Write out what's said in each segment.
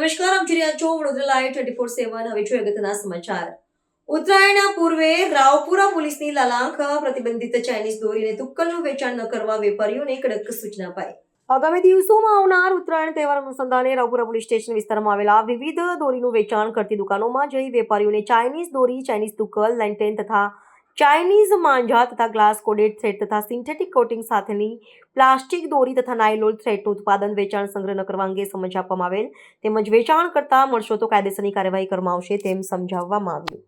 નમસ્કાર આપ જોઈ રહ્યા છો Vadodara live twenty four seven હવે જોઈએ અગત્યના સમાચાર. ઉત્તરાયણના પૂર્વે રાવપુરા પોલીસની લાલાંખ પ્રતિબંધિત ચાઇનીઝ દોરીને તુક્કલનું વેચાણ ન કરવા વેપારીઓને કડક સૂચના અપાઈ. આગામી દિવસોમાં આવનાર ઉત્તરાયણ તહેવાર અનુસંધાને રાવપુરા પોલીસ સ્ટેશન વિસ્તારમાં આવેલા વિવિધ દોરીનું વેચાણ કરતી દુકાનોમાં જઈ વેપારીઓને ચાઇનીઝ દોરી ચાઇનીઝ તુક્કલ લેન્ટેન તથા ચાઇનીઝ માંજા તથા ગ્લાસ કોડેડ થ્રેડ તથા સિન્થેટિક કોટિંગ સાથેની પ્લાસ્ટિક દોરી તથા નાયલોલ થ્રેડનું ઉત્પાદન વેચાણ સંગ્રહ ન કરવા અંગે સમજ આપવામાં આવેલ. તેમજ વેચાણ કરતા મળશો તો કાયદેસરની કાર્યવાહી કરવામાં આવશે તેમ સમજાવવામાં આવ્યું.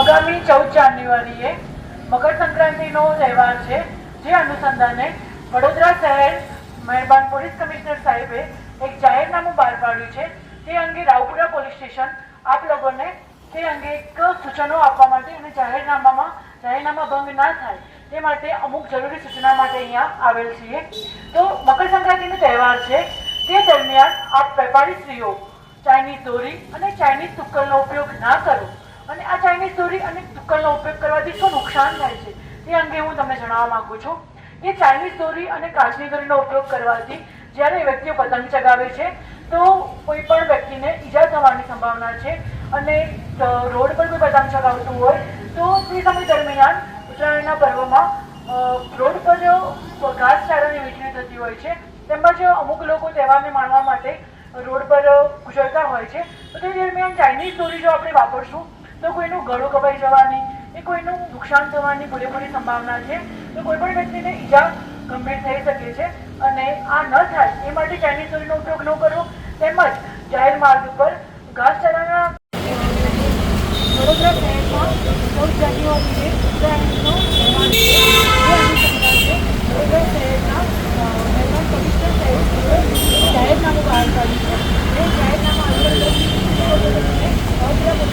આગામી ચૌદ જાન્યુઆરીએ મકર સંક્રાંતિનો તહેવાર છે, જે અનુસંધાને વડોદરા શહેર મહેરબાન પોલીસ કમિશનર સાહેબે એક જાહેરનામું બહાર પાડ્યું છે. તે અંગે રાવપુરા પોલીસ સ્ટેશન આપ લોકોને તે અંગે એક સૂચનો આપવા માટે અને જાહેરનામામાં, જાહેરનામા ભંગ ના થાય તે માટે અમુક જરૂરી સૂચના માટે અહીંયા આવેલ છીએ. તો મકર સંક્રાંતિનો તહેવાર છે. તે દરમિયાન આપ વેપારી સ્ત્રીઓ ચાઇનીઝ દોરી અને ચાઇનીઝ તુક્કલનો ઉપયોગ ના કરો અને આ ચાઇનીઝ દોરી અને તુક્કલનો ઉપયોગ કરવાથી શું નુકસાન થાય છે તે અંગે હું તમને જણાવવા માંગુ છું. એ ચાઇનીઝ દોરી અને કાચની દોરીનો ઉપયોગ કરવાથી જ્યારે વ્યક્તિઓ પતંગ ચગાવે છે, તો કોઈ પણ વ્યક્તિને ઈજા થવાની સંભાવના છે. અને રોડ પર કોઈ બદામ ચગાવતું હોય, તો તે સમય દરમિયાન ઉત્તરાયણના પર્વમાં રોડ પર ઘાસ ચારાની વેચણી થતી હોય છે. તેમજ અમુક લોકો તહેવારને માણવા માટે રોડ પર ગુજરતા હોય છે. તો તે દરમિયાન ચાઇનીઝ દોરી જો આપણે વાપરશું, તો કોઈનું ગળું કપાઈ જવાની, કે કોઈનું નુકસાન થવાની પૂરેપૂરી સંભાવના છે, તો કોઈ પણ વ્યક્તિને ઈજા ગંભીર થઈ શકે છે. અને આ ન થાય, એ માટે ચાઇનીઝ દોરીનો ઉપયોગ ન કરવો તેમજ જાહેર માર્ગ ઉપર ઘાસચારાના વડોદરા શહેરમાં ચૌદ જાન્યુઆરીએ ઉત્તરાયણનો વડોદરા શહેરના અ, મહેરબાન કમિશનર સાહેબે જાહેરનામું બહાર પાડ્યું છે. એ જાહેરનામા અંતર્ગત આપવામાં આવે છે.